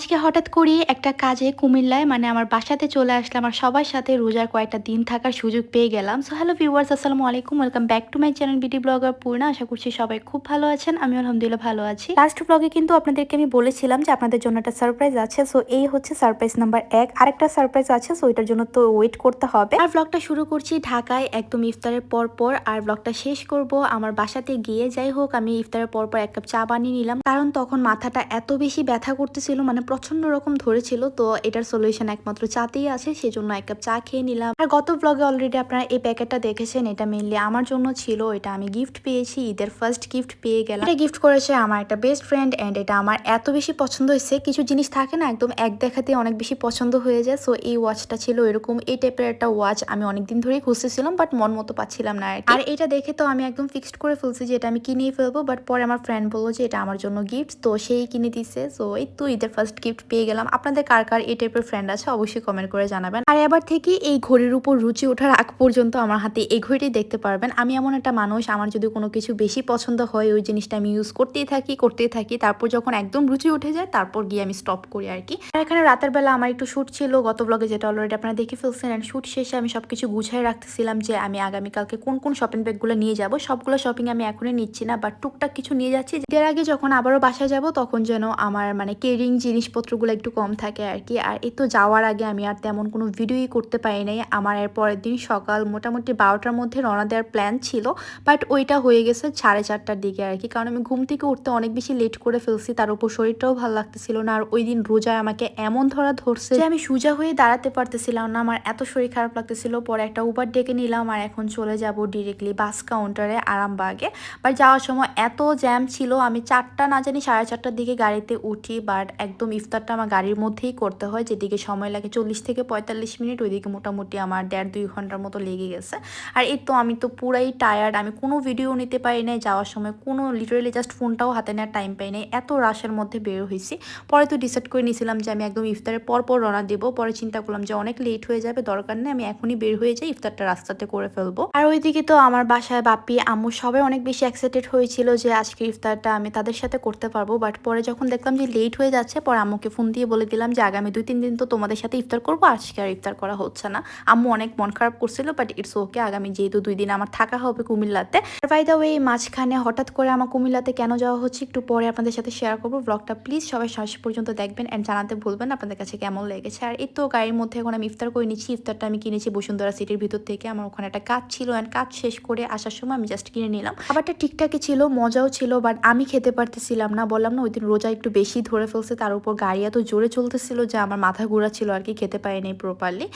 আজকে হঠাৎ করে একটা কাজে কুমিল্লায় মানে আমার বাসাতে চলে আসলাম আর সবার সাথে রোজার কয়েকটা দিন থাকার সুযোগ পেয়ে গেলাম। সো হ্যালো ভিউয়ার্স আসসালামু আলাইকুম welcome back to my channel BD blogger Purna আশা করছি সবাই খুব ভালো আছেন আমি আলহামদুলিল্লাহ ভালো আছি। লাস্ট ব্লগে কিন্তু আপনাদেরকে আমি বলেছিলাম যে আপনাদের জন্য একটা সারপ্রাইজ আছে সো এই হচ্ছে সারপ্রাইজ নাম্বার এক। আরেকটা সারপ্রাইজ আছে সো এটার জন্য তো ওয়েট করতে হবে। আর ব্লগটা শুরু করছি ঢাকায় একদম ইফতারের পর পর আর ব্লগটা শেষ করব আমার বাসাতে গিয়ে। যাই হোক, আমি ইফতারের পর পর এক কাপ চা বানিয়ে নিলাম, কারণ তখন মাথাটা এত বেশি ব্যথা করতেছিল মানে প্রচণ্ড রকম ধরেছিল, তো এটার সলিউশন একমাত্র চাতেই আছে, সেজন্য এক কাপ চা খেয়ে নিলাম। আর গত ব্লগে অলরেডি আপনারা এই প্যাকেটটা দেখেছেন, এটা মেনলি আমার জন্য ছিল, এটা আমি গিফট পেয়েছি, ঈদের ফার্স্ট গিফট পেয়ে গেলাম। এটা গিফট করেছে আমার একটা বেস্ট ফ্রেন্ড অ্যান্ড এটা আমার এত বেশি পছন্দ হয়েছে, কিছু জিনিস থাকে না, একদম এক দেখাতে অনেক বেশি পছন্দ হয়ে যায় সো এই ওয়াচটা ছিল এরকম, এই টাইপের একটা ওয়াচ আমি অনেকদিন ধরেই খুঁজতেছিলাম বাট মন মতো পাচ্ছিলাম না আর এটা দেখে তো আমি একদম ফিক্সড করে ফেলছি যে এটা আমি কিনেই ফেলব বাট পরে আমার ফ্রেন্ড বলল যে এটা আমার জন্য গিফট তো সেই কিনে দিছে সো এই তো ঈদের ফার্স্ট গিফট পেয়ে গেলাম। আপনাদের কার কার এই টাইপের ফ্রেন্ড আছে অবশ্যই কমেন্ট করে জানাবেন। আর এবার থেকে এই ঘড়ির উপর রুচি ওঠার আগ পর্যন্ত আমার হাতে এই ঘড়িটি দেখতে পারবেন। আমি এমন একটা মানুষ, আমার যদি কোনো কিছু বেশি পছন্দ হয়, ওই জিনিসটা আমি ইউজ করতেই থাকি করতেই থাকি। তারপর যখন একদম রুচি উঠে যায়, তারপর গিয়ে আমি স্টপ করি আর কি। আর এখানে রাতের বেলা আমার একটু শ্যুট ছিল, গত ব্লগে যেটা অলরেডি আপনারা দেখে ফেলছেন। অ্যান্ড শ্যুট শেষে আমি সবকিছু গুছাই রাখতেছিলাম যে আমি আগামীকালকে কোন কোন শপিং ব্যাগগুলো নিয়ে যাব। সবগুলো শপিং আমি এখনই নিচ্ছি না বাট টুকটাক কিছু নিয়ে যাচ্ছি। এর আগে যখন আবারও বাসায় যাব, তখন যেন আমার মানে কেরিং জিনিসপত্রগুলো একটু কম থাকে আর কি। আর এই তো যাওয়ার আগে আমি আর তেমন কোনো ভিডিওই করতে পারি নাই। আমার এর পরের দিন সকাল মোটামুটি বারোটার মধ্যে রওনা দেওয়ার প্ল্যান ছিল বাট ওইটা হয়ে গেছে সাড়ে চারটার দিকে আর কি। কারণ আমি ঘুম থেকে উঠতে অনেক বেশি লেট করে ফেলছি, তার উপর শরীরটাও ভালো লাগতেছিল না। আর ওই দিন রোজায় আমাকে এমন ধরা ধরছে যে আমি সোজা হয়ে দাঁড়াতে পারতেছিলাম না। আমার এত শরীর খারাপ লাগতেছিল, পরে একটা উবার ডেকে নিলাম আর এখন চলে যাব ডিরেক্টলি বাস কাউন্টারে আরামবাগে। বাট যাওয়ার সময় এত জ্যাম ছিল, আমি চারটা না জানি সাড়ে চারটার দিকে গাড়িতে উঠি বাট একদম ইফতারটা আমার গাড়ির মধ্যেই করতে হয়, যেদিকে সময় লাগে চল্লিশ থেকে পঁয়তাল্লিশ মিনিট, ওইদিকে মোটামুটি আমার দেড় দুই ঘণ্টার মতো লেগে গেছে। আর এই তো আমি তো পুরাই টায়ার্ড আমি কোনো ভিডিও নিতে পারি নাই, যাওয়ার সময় কোনো লিটারেলি জাস্ট ফোনটাও হাতে নেওয়ার টাইম পাই নাই, এত রাশের মধ্যে বের হয়েছি। পরে তো ডিসাইড করে নিয়েছিলাম যে আমি একদম ইফতারের পর পর রওনা দেবো, পরে চিন্তা করলাম যে অনেক লেট হয়ে যাবে, দরকার নেই, আমি এখনই বের হয়ে যাই, ইফতারটা রাস্তাতে করে ফেলব। আর ওইদিকে তো আমার বাসায় বাপি আম্মু সবাই অনেক বেশি এক্সাইটেড হয়েছিল যে আজকে ইফতারটা আমি তাদের সাথে করতে পারব বাট পরে যখন দেখলাম যে লেট হয়ে যাচ্ছে, পরে আম্মুকে ফোন দিয়ে বলে দিলাম যে, আগামী দুই, তিন দিন তো তোমাদের সাথে ইফতার করব, আজকে আর ইফতার করা হচ্ছে না। আম্মু অনেক মন খারাপ করছিল বাট ইটস ওকে আগামী যেহেতু দুই দিন আমার থাকা হবে কুমিল্লাতে। বাই দা ওয়ে মাঝখানে হঠাৎ করে আমার কুমিল্লাতে কেন যাওয়া হচ্ছে একটু পরে আপনাদের সাথে শেয়ার করব ব্লগটা প্লিজ সবাই শেষ পর্যন্ত দেখবেন অ্যান্ড জানাতে ভুলবেন আপনাদের কাছে কেমন লেগেছে। আর এই তো গাড়ির মধ্যে এখন আমি ইফতার করে নিচ্ছি, ইফতারটা আমি কিনেছি বসুন্ধরা সিটির ভিতর থেকে। আমার ওখানে একটা কাজ ছিল অ্যান্ড কাজ শেষ করে আসার সময় আমি জাস্ট কিনে নিলাম। খাবারটা ঠিকঠাকই ছিল, মজাও ছিল বাট আমি খেতে পারতেছিলাম না, বললাম না, ওই দিন রোজা একটু বেশি ধরে ফেলছে, তার উপর গাড়ি এত জোরে চলতেছিল যে আমার মাথা ঘোরা ছিল আর কি, খেতে পারিনি প্রপারলি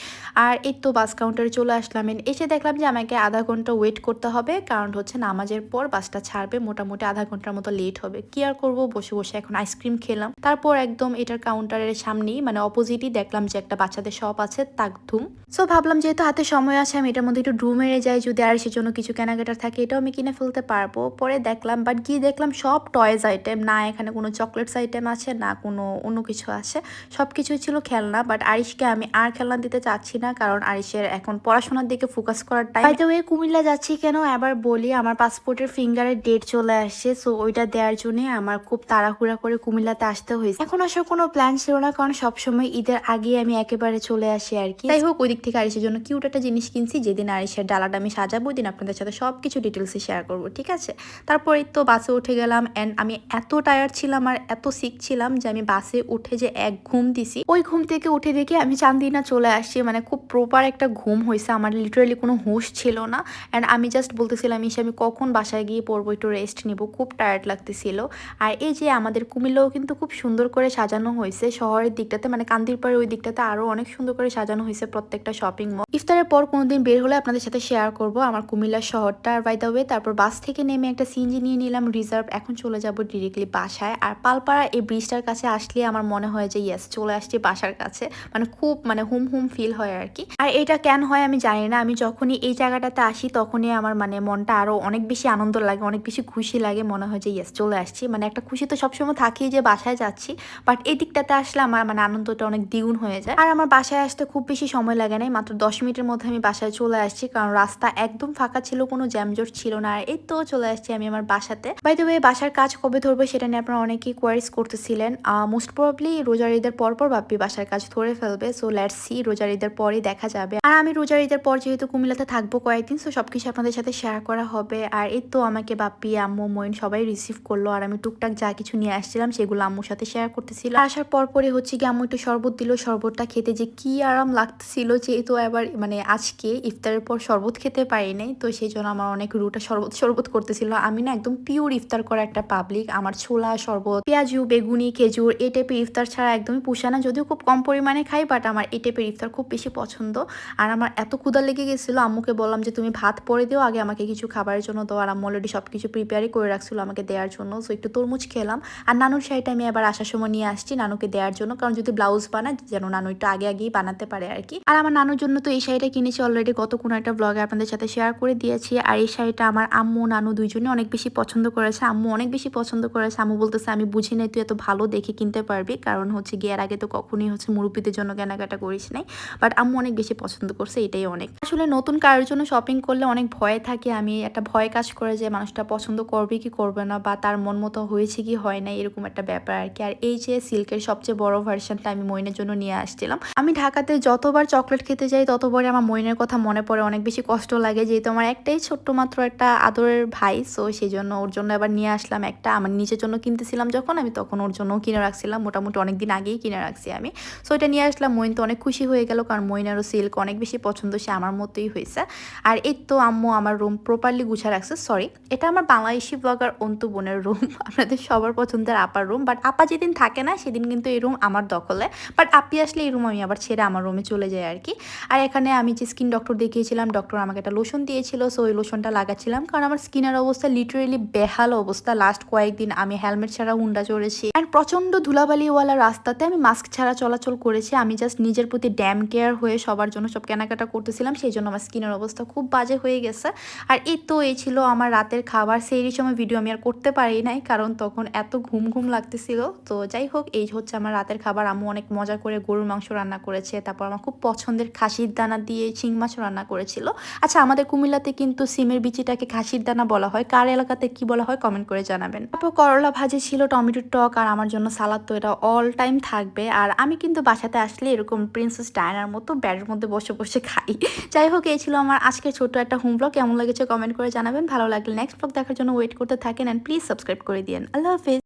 আর এই তো বাস কাউন্টারে চলে আসলাম। এসে দেখলাম যে আমাকে আধা ঘণ্টা ওয়েট করতে হবে, কারণ হচ্ছে নামাজের পর বাসটা ছাড়বে, মোটামুটি আধা ঘণ্টার মতো লেট হবে। কি আর করব? বসে বসে এখন আইসক্রিম খেলাম। তারপর একদম এটার কাউন্টারের সামনেই মানে অপোজিটই দেখলাম যে একটা বাচ্চাদের শপ আছে, তাকধুম। সো ভাবলাম যেহেতু হাতে সময় আছে, আমি এটার মধ্যে একটু ড্রু মেরে যাই, যদি আর সে জন্য কিছু কেনাকাটার থাকে, এটাও আমি কিনে ফেলতে পারব। পরে দেখলাম বাট গিয়ে দেখলাম সব টয়েজ আইটেম না এখানে কোনো চকলেটস আইটেম আছে, না কোনো অন্য কিছু আছে। সব কিছুই ছিল খেলনা বাট আরিশকে আমি আর খেলনা দিতে চাচ্ছি না কারণ আরিশের এখন পড়াশোনার দিকে ফোকাস করার টাইম বাই ওয়ে কুমিল্লা যাচ্ছি কেন? এবার বলি আমার পাসপোর্টের ফিঙ্গারের ডেট চলে আসছে সো ওইটা দেওয়ার জন্য আমার খুব তাড়াহুড়া করে কুমিল্লাতে আসতে হয়েছে। এখন আসার কোনো প্ল্যান ছিল না কারণ সবসময় ঈদের আগে আমি একেবারে চলে আসি আর কি। যাই হোক ওই দিক থেকে আরিশের জন্য কিউট একটা জিনিস কিনছি যেদিন আরিশের ডালাটা আমি সাজাবো ওই দিন আপনাদের সাথে সব কিছু ডিটেলসে শেয়ার করব ঠিক আছে? তারপরে তো বাসে উঠে গেলাম অ্যান্ড আমি এত টায়ার্ড ছিলাম আর এত সিক ছিলাম যে আমি বাসে উঠে যে এক ঘুম দিছি, ওই ঘুম থেকে উঠে দেখে আমি চান্দিনা চলে আসছি। মানে খুব প্রপার একটা ঘুম হয়েছে আমার লিটারালি কোনো হুঁশ ছিল না। অ্যান্ড আমি জাস্ট বলতেছিলাম, ইসে, আমি কখন বাসায় গিয়ে পড়ব? একটু রেস্ট নিব। খুব টায়ার্ড লাগতেছিল। আর এই যে আমাদের কুমিল্লাও কিন্তু খুব সুন্দর করে সাজানো হয়েছে শহরের দিকটাতে। মানে কান্দির পাড়ে ওই দিকটাতে আরও অনেক সুন্দর করে সাজানো হয়েছে প্রত্যেকটা শপিং মল ইফতারের পর কোনোদিন বের হলে আপনাদের সাথে শেয়ার করব আমার কুমিল্লা শহরটা। আর বাই দ্য ওয়ে তারপর বাস থেকে নেমে একটা সিএনজি নিয়ে নিলাম রিজার্ভ এখন চলে যাব ডিরেক্টলি বাসায়। আর পালপাড়া এই ব্রিজটার কাছে আসলে আমার মনে হয় যে ইয়েস চলে আসছি বাসার কাছে। মানে খুব মানে হুম হুম ফিল হয় আর কি আর এটা কেন হয় আমি জানি না। আমি যখনই এই জায়গাটাতে আসি, তখনই আমার মানে মনটা আরও অনেক বেশি আনন্দ লাগে, অনেক বেশি খুশি লাগে, মনে হয় যে ইয়েস চলে আসছি। মানে একটা খুশি তো সবসময় থাকি যে, বাসায় যাচ্ছি। বাট এই দিকটাতে আসলে আমার মানে আনন্দটা অনেক দ্বিগুণ হয়ে যায়। আর আমার বাসায় আসতে খুব বেশি সময় লাগে নাই। মাত্র দশ মিনিটের মধ্যে আমি বাসায় চলে আসছি। কারণ রাস্তা একদম ফাঁকা ছিল, কোনো জ্যামজট ছিল না। আর এই তো চলে আসছি আমি আমার বাসাতে। বাই দ্য বাসার কাজ কবে ধরবো সেটা নিয়ে আপনারা অনেকেই কোয়ারিজ করতেছিলেন। মোস্ট প্রবলি রোজার ঈদের পর পর বাপ্পি বাসার কাজ ধরে ফেলবে সো লেটস সি রোজার ঈদের পরই দেখা যাবে। আর আমি রোজার ঈদের পর যেহেতু কুমিল্লাতে থাকব কয়েকদিন সো সবকিছু আপনাদের সাথে শেয়ার করা হবে। আর এই তো আমাকে বাপ্পি, আম্মু মইন সবাই রিসিভ করল, আর আমি টুকটাক যা কিছু নিয়ে আসছিলাম সেগুলো আম্মুর সাথে শেয়ার করতেছিল। আসার পর পরে হচ্ছে কি আম্মু একটু শরবত দিল, শরবতটা খেতে যে কি আরাম লাগতেছিল যেহেতু এবার মানে আজকে ইফতারের পর শরবত খেতে পারি নাই, তো সেই জন্য আমার অনেক রুটা শরবত শরবত করতেছিল। আমি না একদম পিওর ইফতার করা একটা পাবলিক আমার ছোলা, শরবত, পেঁয়াজু, বেগুনি, খেজুর, এই টাইপের ইফতার ছাড়া একদমই পুষা না। যদিও খুব কম পরিমাণে খাই বাট আমার এই টাইপের ইফতার খুব বেশি পছন্দ। আর আমার এত ক্ষুদা লেগে গেছিল, আম্মুকে বললাম যে, তুমি ভাত পরে দিও, আগে আমাকে কিছু খাবারের জন্য দাও। আর আম্মু অলরেডি সব কিছু প্রিপেয়ারই করে রাখছিল আমাকে দেওয়ার জন্য। সো একটু তরমুজ খেলাম। আর নানুর শাড়িটা আমি এবার আসার সময় নিয়ে আসছি নানুকে দেওয়ার জন্য। কারণ যদি ব্লাউজ বানায়, যেন নানু একটু আগে আগেই বানাতে পারে আর কি। আর আমার নানুর জন্য তো এই শাড়িটা কিনেছি অলরেডি গত কোনো একটা ব্লগে আপনাদের সাথে শেয়ার করে দিয়েছি। আর এই শাড়িটা আমার আম্মু, নানু দুইজনে অনেক বেশি পছন্দ করেছে। আম্মু অনেক বেশি পছন্দ করেছে। আম্মু বলতেছে, আমি বুঝি নাই, তুই এত ভালো দেখে কিনতে পারবি। কারণ হচ্ছে গিয়ার আগে তো কখনোই হচ্ছে মুরব্বীদের জন্য কেনাকাটা করিস নাই। বাট আম্মু অনেক বেশি পছন্দ করছে, এটাই অনেক। আসলে নতুন কারোর জন্য শপিং করলে অনেক ভয় থাকে। আমি একটা ভয় কাজ করে যে মানুষটা পছন্দ করবে কি করবে না বা তার মন মতো হয়েছে কি হয় না এরকম একটা ব্যাপার আর কি আর এই যে সিল্কের সবচেয়ে বড় ভার্সনটা আমি মইনের জন্য নিয়ে আসছিলাম। আমি ঢাকাতে যতবার চকলেট খেতে যাই, ততবারই আমার মইনের কথা মনে পড়ে। অনেক বেশি কষ্ট লাগে। যেহেতু আমার একটাই ছোট্ট মাত্র একটা আদরের ভাই সো সেই জন্য ওর জন্য এবার নিয়ে আসলাম একটা। আমার নিজের জন্য কিনতেছিলাম যখন, আমি তখন ওর জন্য কিনে রাখছিলাম। মোটামুটি অনেক দিন আগেই কিনে রাখছি আমি। সো এটা নিয়ে আসলাম, মইন তো অনেক খুশি হয়ে গেল, কারণ মইনারও সিল্ক অনেক বেশি পছন্দ সে আমার মতোই হয়েছে। আর এই তো আম্মু আমার রুম প্রপারলি গুছা রাখছে সরি এটা আমার বাংলাদেশি ব্লগার অন্তু বোনের রুম আপনাদের সবার পছন্দের আপার রুম বাট আপা যেদিন থাকে না, সেদিন কিন্তু এই রুম আমার দখলে। বাট আপি আসলে এই রুম আমি আবার ছেড়ে আমার রুমে চলে যাই আর কি। আর এখানে আমি যে স্কিন ডক্টর দেখিয়েছিলাম ডক্টর আমাকে একটা লোশন দিয়েছিল সো ওই লোশনটা লাগাচ্ছিলাম, কারণ আমার স্কিনের অবস্থা লিটারেলি বেহাল অবস্থা। লাস্ট কয়েকদিন আমি হেলমেট ছাড়া হুন্ডা চড়েছি। আর প্রচণ্ড ধুলাবালিওয়ালা রাস্তাতে আমি মাস্ক ছাড়া চলাচল করেছি। আমি জাস্ট নিজের প্রতি ড্যাম কেয়ার হয়ে সবার জন্য সব কেনাকাটা করতেছিলাম, সেই জন্য আমার স্কিনের অবস্থা খুব বাজে হয়ে গেছে। আর এই তো এই ছিল আমার রাতের খাবার, সেই সময় ভিডিও আমি আর করতে পারি নাই, কারণ তখন এত ঘুম ঘুম লাগতেছিল। তো যাই হোক, এই হচ্ছে আমার রাতের খাবার। আম্মু অনেক মজা করে গরুর মাংস রান্না করেছে, তারপর আমার খুব পছন্দের খাসির দানা দিয়ে চিং মাছ রান্না করেছিল। আচ্ছা আমাদের কুমিল্লাতে কিন্তু সিমের বিচিটাকে খাসির দানা বলা হয়। কার এলাকাতে কি বলা হয় কমেন্ট করে জানাবেন। তারপর করলা ভাজি ছিল, টমেটোর টক আর আমার জন্য সালাদ তো এটা অল টাইম থাকবে। আর আমি কিন্তু বাসাতে আসলে এরকম প্রিন্সেস ডায়নার মতো ব্যাডের মধ্যে বসে বসে খাই। যাই হোক, এই ছিল আমার আজকে ছোট একটা হোম ব্লগ কেমন লেগেছে কমেন্ট করে জানাবেন। ভালো লাগলে নেক্সট ব্লগ দেখার জন্য ওয়েট করতে থাকেন অ্যান্ড প্লিজ সাবস্ক্রাইব করে দিন আল্লাহ হাফিজ।